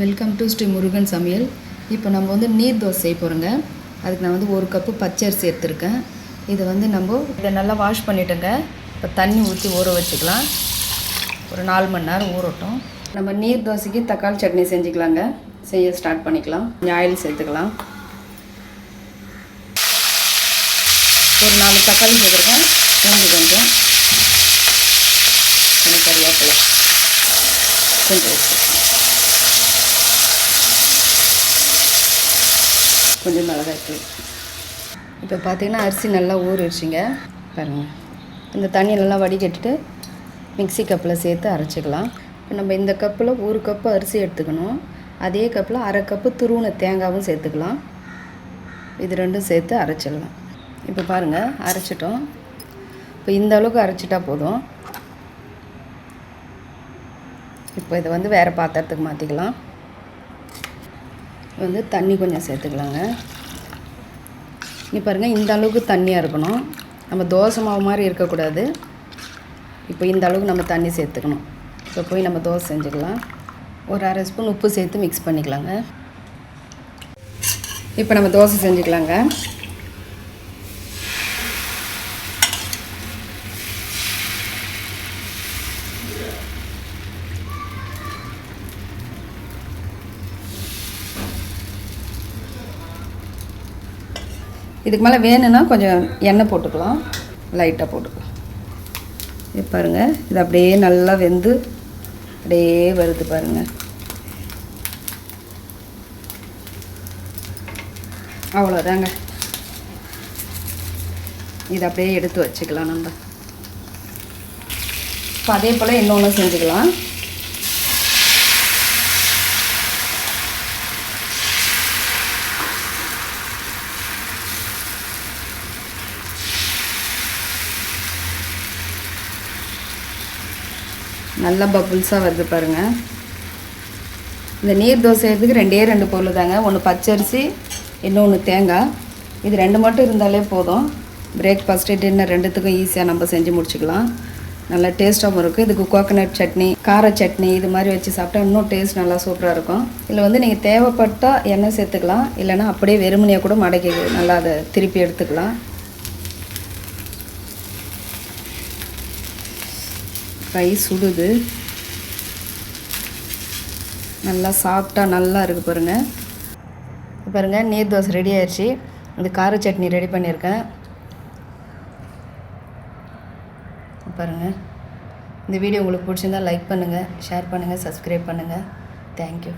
Welcome to Sri Murugan சமையல். இப்போ நம்ம வந்து நீர் தோசை செய்ய போகிறோங்க அதுக்கு நான் வந்து ஒரு கப்பு பச்சரிசி எடுத்துருக்கேன். இதை வந்து நம்ம இதை நல்லா வாஷ் பண்ணிட்டோங்க. இப்போ தண்ணி ஊற்றி ஊற வச்சுக்கலாம். ஒரு நாலு மணி நேரம் ஊறட்டும். நம்ம நீர் தோசைக்கு தக்காளி சட்னி செஞ்சுக்கலாங்க. செய்ய ஸ்டார்ட் பண்ணிக்கலாம். கொஞ்சம் ஆயில் சேர்த்துக்கலாம். ஒரு நாலு தக்காளி சேர்த்துருக்கேன் பூண்டு கொஞ்சம். கொஞ்சம் கறிவேப்பிலை கொஞ்சம் கொஞ்சம் மிளகாய்த்தூள். இப்போ பார்த்தீங்கன்னா அரிசி நல்லா ஊறிடுச்சிங்க. பாருங்கள் இந்த தண்ணி நல்லா வடிகட்டிட்டு மிக்ஸி கப்பில் சேர்த்து அரைச்சிக்கலாம். இப்போ நம்ம இந்த கப்பில் ஒரு கப்பு அரிசி எடுத்துக்கணும். அதே கப்பில் அரை கப்பு துருவின தேங்காவும் சேர்த்துக்கலாம். இது ரெண்டும் சேர்த்து அரைச்சிடலாம். இப்போ பாருங்கள் அரைச்சிட்டோம். இப்போ இந்த அளவுக்கு அரைச்சிட்டா போதும். இப்போ இதை வந்து வேறு பாத்திரத்துக்கு மாற்றிக்கலாம் வந்து தண்ணி கொஞ்சம் சேர்த்துக்கலாங்க. இங்கே பாருங்கள் இந்த அளவுக்கு தண்ணியாக இருக்கணும். நம்ம தோசை மாவு மாதிரி இருக்கக்கூடாது. இப்போ இந்த அளவுக்கு நம்ம தண்ணி சேர்த்துக்கணும். இப்போ போய் நம்ம தோசை செஞ்சுக்கலாம். ஒரு அரை ஸ்பூன் உப்பு சேர்த்து மிக்ஸ் பண்ணிக்கலாங்க. இப்போ நம்ம தோசை செஞ்சுக்கலாங்க. இதுக்கு மேலே வேணும்னா கொஞ்சம் எண்ணெய் போட்டுக்கலாம். லைட்டாக போட்டுக்கலாம். இது பாருங்கள் இது அப்படியே நல்லா வெந்து அப்படியே வருது பாருங்கள் அவ்வளோதாங்க இது அப்படியே எடுத்து வச்சுக்கலாம் நம்ம. இப்போ அதே போல் இன்னொன்று செஞ்சுக்கலாம். நல்ல பபுள்ஸாக வருது பாருங்கள் இந்த நீர் தோசை செய்யறதுக்கு ரெண்டே ரெண்டு பொருள் தாங்க. ஒன்று பச்சரிசி இன்னொன்று தேங்காய். இது ரெண்டு மட்டும் இருந்தாலே போதும். பிரேக்ஃபாஸ்ட்டு டின்னர் ரெண்டுத்துக்கும் ஈஸியாக நம்ம செஞ்சு முடிச்சுக்கலாம். நல்லா டேஸ்ட்டாகவும் இருக்கும் இதுக்கு கோகனட் சட்னி கார சட்னி இது மாதிரி வச்சு சாப்பிட்டா இன்னும் டேஸ்ட் நல்லா சூப்பராக இருக்கும். இதில் வந்து நீங்கள் தேவைப்பட்டால் எண்ணெய் சேர்த்துக்கலாம். இல்லைன்னா அப்படியே வெறுமனையாக கூட மடக்கி நல்லா அதை திருப்பி எடுத்துக்கலாம். கை சுடுது. நல்லா சாஃப்டாக நல்லா இருக்குது பாருங்கள் பாருங்கள் நீர் தோசை ரெடி ஆயிடுச்சு இந்த கார சட்னி ரெடி பண்ணியிருக்கேன். பாருங்கள் இந்த வீடியோ உங்களுக்கு பிடிச்சிருந்தா லைக் பண்ணுங்கள் ஷேர் பண்ணுங்கள் சப்ஸ்கிரைப் பண்ணுங்கள் தேங்க்யூ